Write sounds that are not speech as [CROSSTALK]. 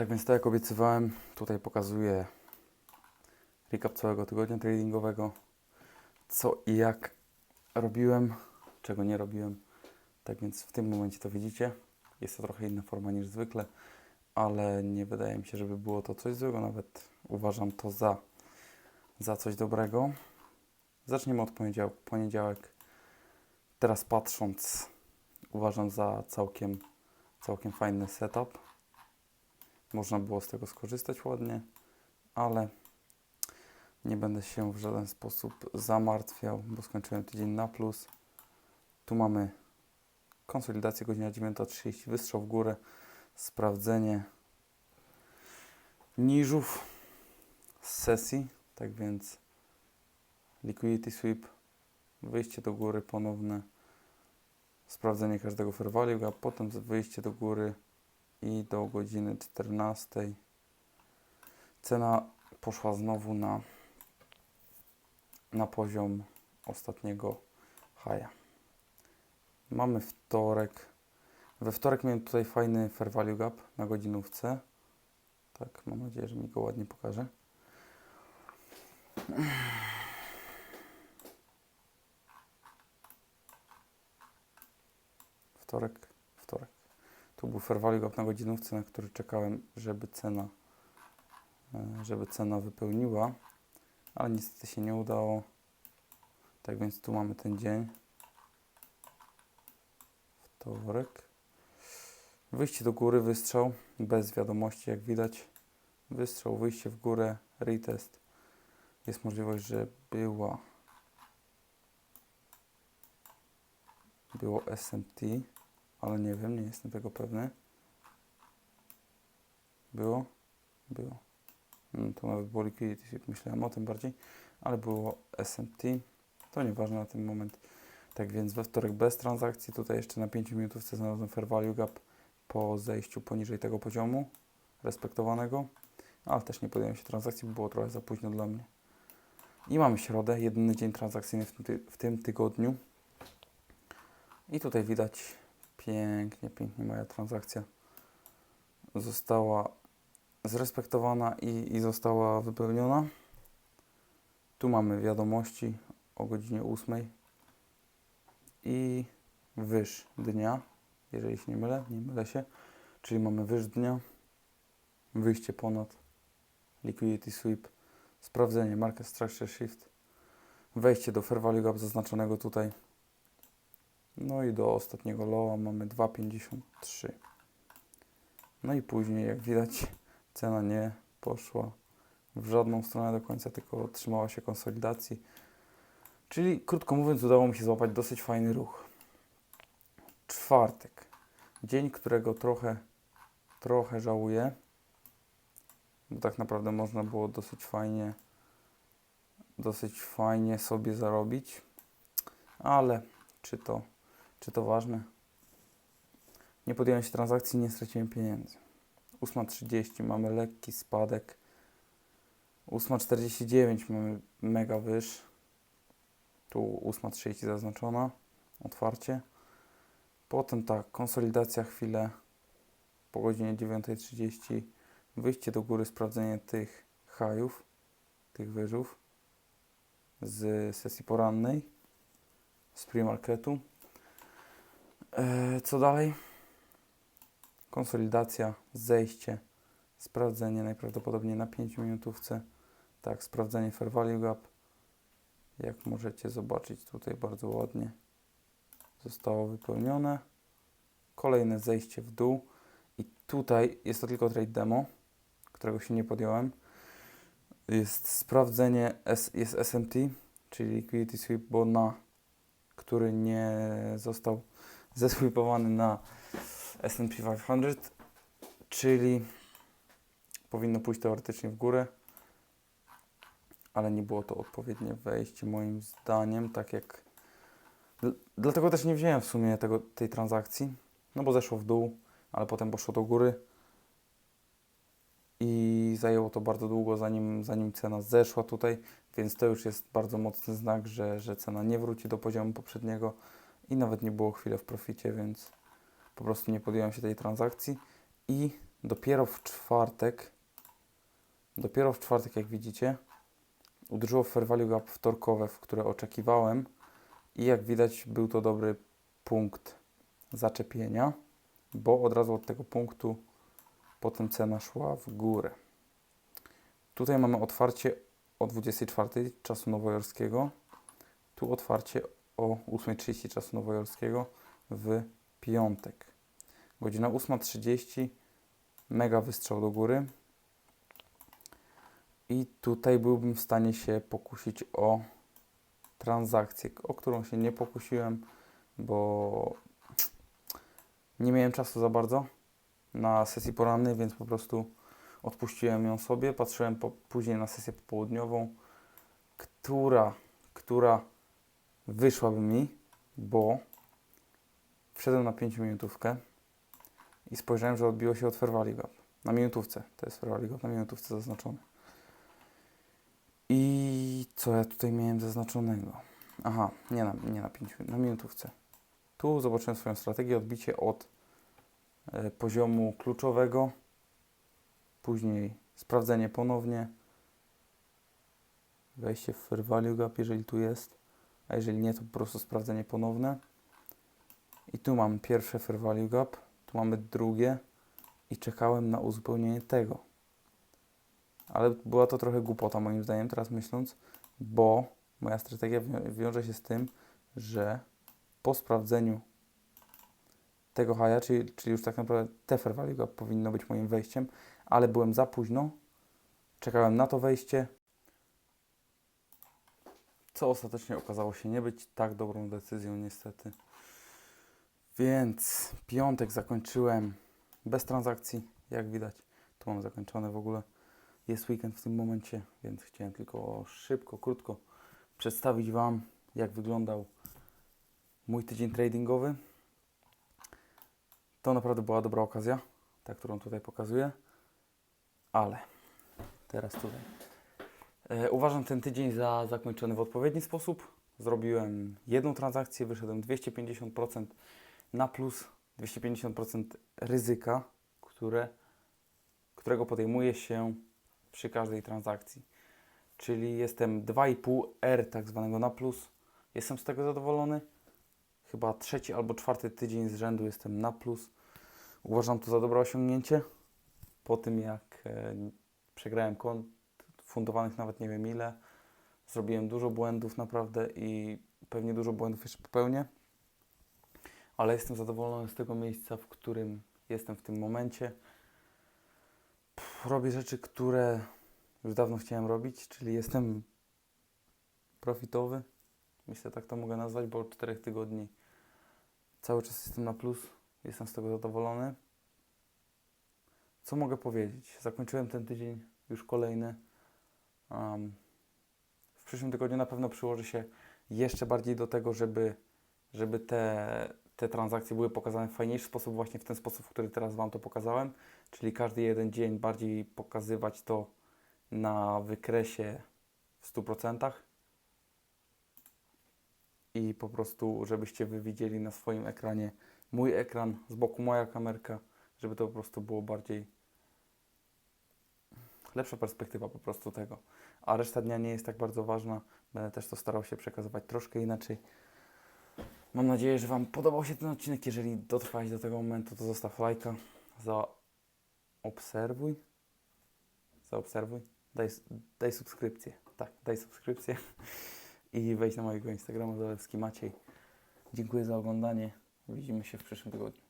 Tak więc tak jak obiecywałem, tutaj pokazuję recap całego tygodnia tradingowego, co i jak robiłem, czego nie robiłem. Tak więc w tym momencie to widzicie. Jest to trochę inna forma niż zwykle, ale nie wydaje mi się, żeby było to coś złego, nawet uważam to za, za coś dobrego. Zaczniemy od poniedziałku. Poniedziałek, teraz patrząc, uważam za całkiem, całkiem fajny setup. Można było z tego skorzystać ładnie, ale nie będę się w żaden sposób zamartwiał, bo skończyłem tydzień na plus. Tu mamy konsolidację godzina 9.30, wystrzał w górę, sprawdzenie niżów z sesji, tak więc liquidity sweep, wyjście do góry ponowne, sprawdzenie każdego fair a potem wyjście do góry i do godziny 14 cena poszła znowu na, na poziom ostatniego haja. Mamy wtorek. We wtorek miałem tutaj fajny fair value gap na godzinówce. Tak, mam nadzieję, że mi go ładnie pokaże. Wtorek, wtorek. Tu był fair value gap na godzinówce, na który czekałem, żeby cena, e, żeby cena wypełniła, ale niestety się nie udało. Tak więc tu mamy ten dzień. Wtorek. Wyjście do góry, wystrzał, bez wiadomości, jak widać. Wystrzał, wyjście w górę, retest. Jest możliwość, że była było SMT, ale nie wiem, nie jestem tego pewny. Było? Było. No, to nawet było liquidity, myślałem o tym bardziej, ale było SMT. To nieważne na ten moment. Tak więc we wtorek bez transakcji, tutaj jeszcze na 5 minutówce znalazłem fair value gap po zejściu poniżej tego poziomu respektowanego, ale też nie podjąłem się transakcji, bo było trochę za późno dla mnie. I mamy środę, jedyny dzień transakcyjny w tym tygodniu. I tutaj widać pięknie, pięknie moja transakcja została zrespektowana i, i została wypełniona. Tu mamy wiadomości o godzinie 8 i wyż dnia, jeżeli się nie mylę, nie mylę się, czyli mamy wyż dnia, wyjście ponad, liquidity sweep, sprawdzenie market structure shift, wejście do fair value gap zaznaczonego tutaj, no i do ostatniego lowa mamy 2,53. No i później, jak widać, cena nie poszła w żadną stronę do końca, tylko trzymała się konsolidacji. Czyli krótko mówiąc, udało mi się złapać dosyć fajny ruch. Czwartek. Dzień, którego trochę, trochę żałuję, bo tak naprawdę można było dosyć fajnie, dosyć fajnie sobie zarobić, ale czy to, czy to ważne? Nie podjąłem się transakcji, nie straciłem pieniędzy. 8.30 mamy lekki spadek. 8.49 mamy mega wyż. Tu 8.30 zaznaczona, otwarcie. Potem ta konsolidacja chwilę po godzinie 9.30. Wyjście do góry, sprawdzenie tych hajów, tych wyżów z sesji porannej, z pre-marketu. Eee, co dalej? Konsolidacja, zejście, sprawdzenie najprawdopodobniej na 5 minutówce. Tak, sprawdzenie fair value gap. Jak możecie zobaczyć tutaj bardzo ładnie zostało wypełnione. Kolejne zejście w dół. I tutaj jest to tylko trade demo, którego się nie podjąłem. Jest sprawdzenie, jest SMT, czyli liquidity sweep, bo na, który nie został zesweepowany na S&P 500, czyli powinno pójść teoretycznie w górę, ale nie było to odpowiednie wejście moim zdaniem, tak jak Dl- dlatego też nie wziąłem w sumie tego, tej transakcji, no bo zeszło w dół, ale potem poszło do góry i zajęło to bardzo długo, zanim, zanim cena zeszła tutaj, więc to już jest bardzo mocny znak, że, że cena nie wróci do poziomu poprzedniego i nawet nie było chwilę w proficie, więc po prostu nie podjąłem się tej transakcji. I dopiero w czwartek, dopiero w czwartek, jak widzicie, uderzyło Fair Value Gap wtorkowe, w które oczekiwałem. I jak widać był to dobry punkt zaczepienia, bo od razu od tego punktu potem cena szła w górę. Tutaj mamy otwarcie o 24 czasu nowojorskiego, tu otwarcie o 8.30 czasu nowojorskiego w piątek. Godzina 8.30, mega wystrzał do góry. I tutaj byłbym w stanie się pokusić o transakcję, o którą się nie pokusiłem, bo nie miałem czasu za bardzo na sesji porannej, więc po prostu odpuściłem ją sobie. Patrzyłem po, później na sesję popołudniową, która, która wyszłaby mi, bo wszedłem na 5 minutówkę i spojrzałem, że odbiło się od Value Gap. Na minutówce, to jest Value Gap, na minutówce zaznaczone. I co ja tutaj miałem zaznaczonego? Aha, nie na, nie na 5 minut, na minutówce. Tu zobaczyłem swoją strategię, odbicie od e, poziomu kluczowego, później sprawdzenie ponownie, wejście w Fair Value Gap, jeżeli tu jest, a jeżeli nie, to po prostu sprawdzenie ponowne. I tu mam pierwsze Fair Value Gap, tu mamy drugie i czekałem na uzupełnienie tego. Ale była to trochę głupota moim zdaniem, teraz myśląc, bo moja strategia wią- wiąże się z tym, że po sprawdzeniu tego haja, czyli, czyli już tak naprawdę te fair value gap powinno być moim wejściem, ale byłem za późno, czekałem na to wejście, co ostatecznie okazało się nie być tak dobrą decyzją niestety. Więc piątek zakończyłem bez transakcji, jak widać. Tu mam zakończone w ogóle. Jest weekend w tym momencie, więc chciałem tylko szybko, krótko przedstawić Wam, jak wyglądał mój tydzień tradingowy. To naprawdę była dobra okazja, ta, którą tutaj pokazuję. Ale teraz tutaj. E, uważam ten tydzień za zakończony w odpowiedni sposób. Zrobiłem jedną transakcję, wyszedłem 250% na plus, 250% ryzyka, które, którego podejmuje się przy każdej transakcji. Czyli jestem 2,5 R tak zwanego na plus. Jestem z tego zadowolony. Chyba trzeci albo czwarty tydzień z rzędu jestem na plus. Uważam to za dobre osiągnięcie. Po tym jak e, przegrałem kont fundowanych nawet nie wiem ile, zrobiłem dużo błędów naprawdę i pewnie dużo błędów jeszcze popełnię. Ale jestem zadowolony z tego miejsca, w którym jestem w tym momencie. Robię rzeczy, które już dawno chciałem robić, czyli jestem profitowy. Myślę, tak to mogę nazwać, bo od 4 tygodni cały czas jestem na plus. Jestem z tego zadowolony. Co mogę powiedzieć? Zakończyłem ten tydzień, już kolejny. Um, w przyszłym tygodniu na pewno przyłoży się jeszcze bardziej do tego, żeby, żeby te, te transakcje były pokazane w fajniejszy sposób, właśnie w ten sposób, w który teraz Wam to pokazałem. Czyli każdy jeden dzień bardziej pokazywać to na wykresie w 100% i po prostu, żebyście Wy widzieli na swoim ekranie mój ekran, z boku moja kamerka, żeby to po prostu było bardziej lepsza perspektywa po prostu tego. A reszta dnia nie jest tak bardzo ważna. Będę też to starał się przekazywać troszkę inaczej. Mam nadzieję, że Wam podobał się ten odcinek. Jeżeli dotrwałeś do tego momentu, to zostaw lajka. Zaobserwuj. Zaobserwuj. Daj, daj subskrypcję. Tak, daj subskrypcję. [LAUGHS] I wejdź na mojego Instagrama Zalewski Maciej. Dziękuję za oglądanie. Widzimy się w przyszłym tygodniu.